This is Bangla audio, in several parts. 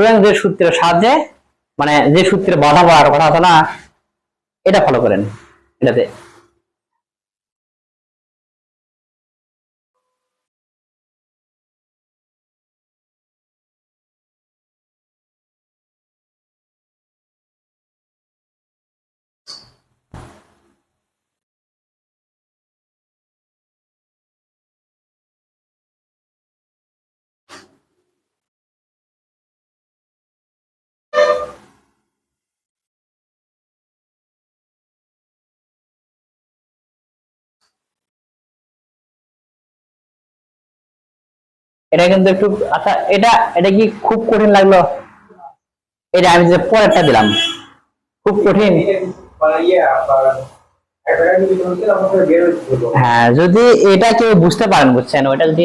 সুতরাং যে সূত্রের সাহায্যে মানে যে সূত্রে বাধা পড়ার কথা না, এটা ফলো করেন। এটাতে এটা কিন্তু একটু আচ্ছা এটা এটা কি খুব কঠিন লাগল? এটা আমি যে পরেরটা দিলাম। খুব কঠিন। হ্যাঁ যদি এটা কেউ বুঝতে পারেন, বুঝছেন? ওটা যদি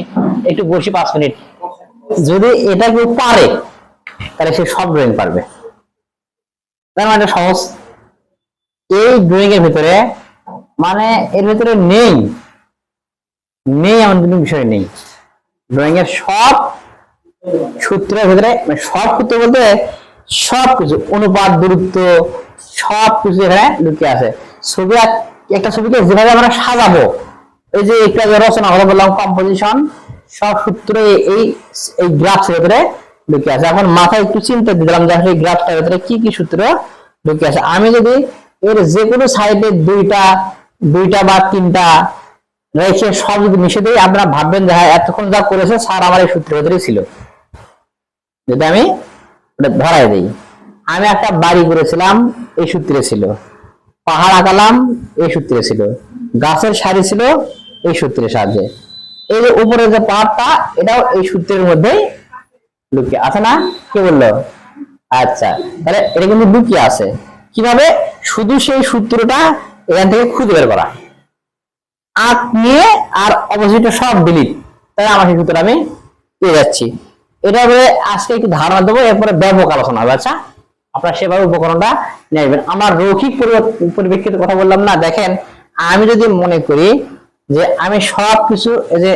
একটু বসি পাঁচ মিনিট। যদি এটা কেউ পারে, তাহলে সে সব ড্রয়িং পারবে। তার মানে সহজ। এই ড্রয়িং এর ভিতরে মানে এর ভিতরে নেই। নেই এমন কোনো বিষয় নেই। ড্রয়িং এর সব সূত্রের ভিতরে মানে সব সূত্র বলতে সব কিছু, অনুপাত, দূরত্ব, সব কিছু এখানে লুকিয়ে আছে। ছবি একটা ছবিকে যেভাবে আমরা সাজাবো, এই যে রচনা বললাম কম্পোজিশন সব এই- এই ভিতরে লুকিয়ে আছে। এখন মাথায় একটু চিন্তা দিলাম যে আসলে গ্রাফটার ভিতরে কি কি সূত্র লুকিয়ে আছে। আমি যদি এর যে কোনো সাইডে দুইটা দুইটা বা তিনটা রেখে সব যদি মিশে দিই, আপনারা ভাববেন যে হ্যাঁ এতক্ষণ যা করেছে, স্যার আমার এই সূত্রের ভিতরেই ছিল। যদি আমি ধরাই দিই, আমি একটা বাড়ি করেছিলাম, এই সূত্রে ছিল। পাহাড় আঁকালাম, এই সূত্রে ছিল। গাছের সারি ছিল, এই সূত্রের সাহায্যে। এই যে উপরে যে পাহাড়টা, এটাও এই সূত্রের মধ্যেই লুকিয়ে আছে না? কে বলল? আচ্ছা তাহলে এটা কিন্তু লুকিয়ে আছে। কীভাবে? শুধু সেই সূত্রটা এখান থেকে খুঁজে বের করা। আট নিয়ে আর অপোজিটে সব ডিলিট সূত্র আমি পেয়ে যাচ্ছি। এটা আজকে একটু ধারণা দেবো, এরপরে ব্যাপক আলোচনা হবে। আচ্ছা আপনারা সেভাবে উপকরণটা নেবেন আমরা রৈখিক পরি- পরিপ্রেক্ষিতে কথা বললাম না। দেখেন, আমি যদি মনে করি যে আমি সব কিছু এই যে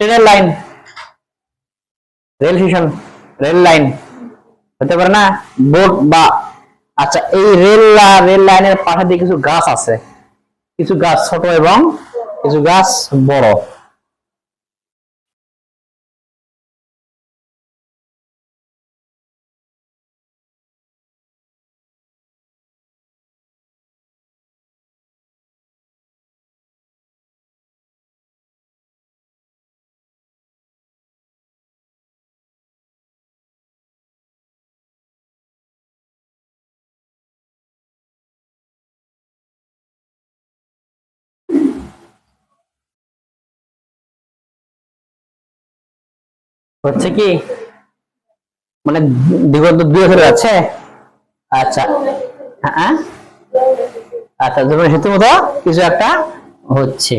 line rail station rail line. হতে পারে না? বোট বা আচ্ছা এই রেল রেল লাইনের পাশে দিয়ে কিছু গাছ আছে। কিছু গাছ ছোট এবং কিছু গাছ বড়। হচ্ছে কি? মানে বিগত দুই বছর আছে? আচ্ছা। হ্যাঁ আচ্ছা ধরুন সেতু মতো কিছু একটা হচ্ছে।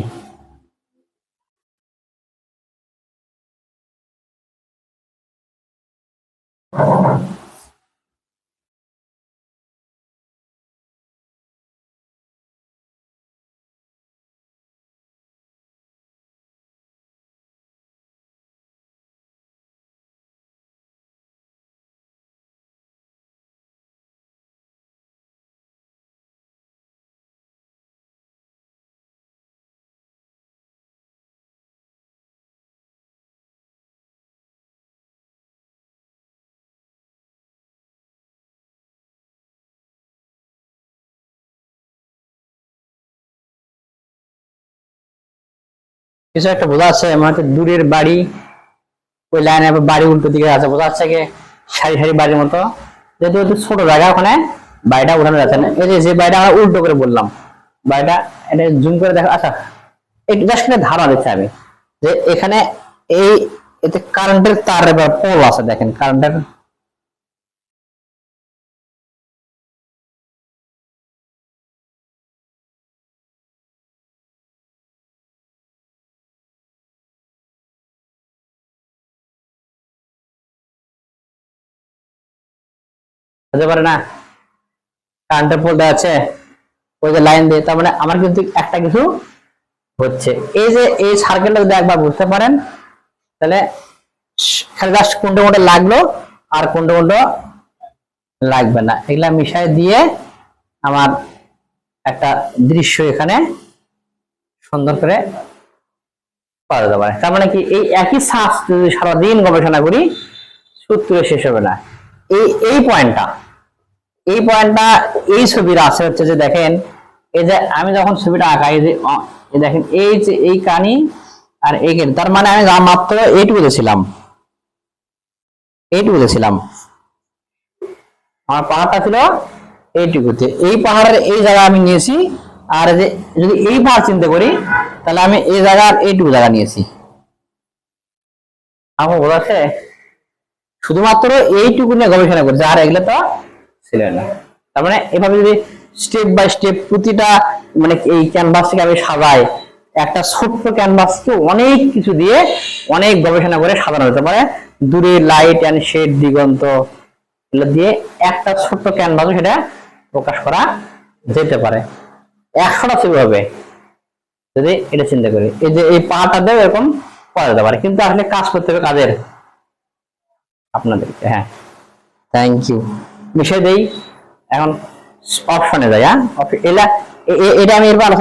কিছু একটা বোঝা যাচ্ছে মানে দূরের বাড়ি, ওই লাইনে বাড়ি উল্টো দিকে আছে, বোঝা যাচ্ছে কি সারি সারি বাড়ির মতো। যেহেতু একটু ছোট জায়গা ওখানে, বাড়িটা উঠানো যাচ্ছে না। এই যে বাড়িটা আমরা উল্টো করে বললাম, বাড়িটা এটা জুম করে দেখা আচ্ছা একটু জাস্ট একটা ধারণা দিচ্ছি আমি, যে এখানে এই এতে কারেন্টের তার পোল আছে, দেখেন কারেন্টের হতে পারে না? কারেন্টের পোল দেওয়া আছে। ওই যে লাইন দিয়ে, তার মানে আমার কিন্তু একটা কিছু হচ্ছে। এই যে এই সার্কেলটা যদি একবার বুঝতে পারেন, তাহলে খালি জাস্ট কোনটা কোনটা লাগল আর কোনটা কোনটা লাগবে না। এগুলা মিশাই দিয়ে আমার একটা দৃশ্য এখানে সুন্দর করে যেতে পারে। তার মানে কি এই একই শ্বাস যদি সারাদিন গবেষণা করি, সূত্র শেষ হবে না। এই এই পয়েন্টটা এই পয়েন্টটা এই ছবির আছে হচ্ছে যে দেখেন, এই যে আমি যখন ছবিটা আঁকাই যে দেখেন, এই যে, এই কানি আর এই তার মানে আমি মাত্র আমার পাহাড়টা ছিল এইটুকুতে। এই পাহাড়ের এই জায়গা আমি নিয়েছি, আর যে, যদি এই পাহাড় চিন্তা করি, তাহলে আমি এই জায়গার এইটুকু জায়গা নিয়েছি। আমার বোঝা শুধুমাত্র এইটুকু নিয়ে গবেষণা করছে, আর এগুলো তো ছিল না। তার মানে এভাবে যদি স্টেপ বাই স্টেপ প্রতিটা মানে এই ক্যানভাসটাকে আমি সাজাই, একটা ছোট্ট ক্যানভাসকে অনেক কিছু দিয়ে অনেক গবেষণা করে সাজানো হতে পারে দূরে লাইট অ্যান্ড শেড দিগন্ত, এগুলো দিয়ে একটা ছোট্ট ক্যানভাস সেটা প্রকাশ করা যেতে পারে। একশোটা ছবি হবে, যদি এটা চিন্তা করি। এই যে এই পাটা দেবে এরকম করা যেতে পারে, কিন্তু আসলে কাজ করতে হবে কাদের আপনাদেরকে হ্যাঁ। থ্যাংক ইউ বিষয় দেই এখন অপশনে যাই হ্যাঁ। এটা আমি এরপর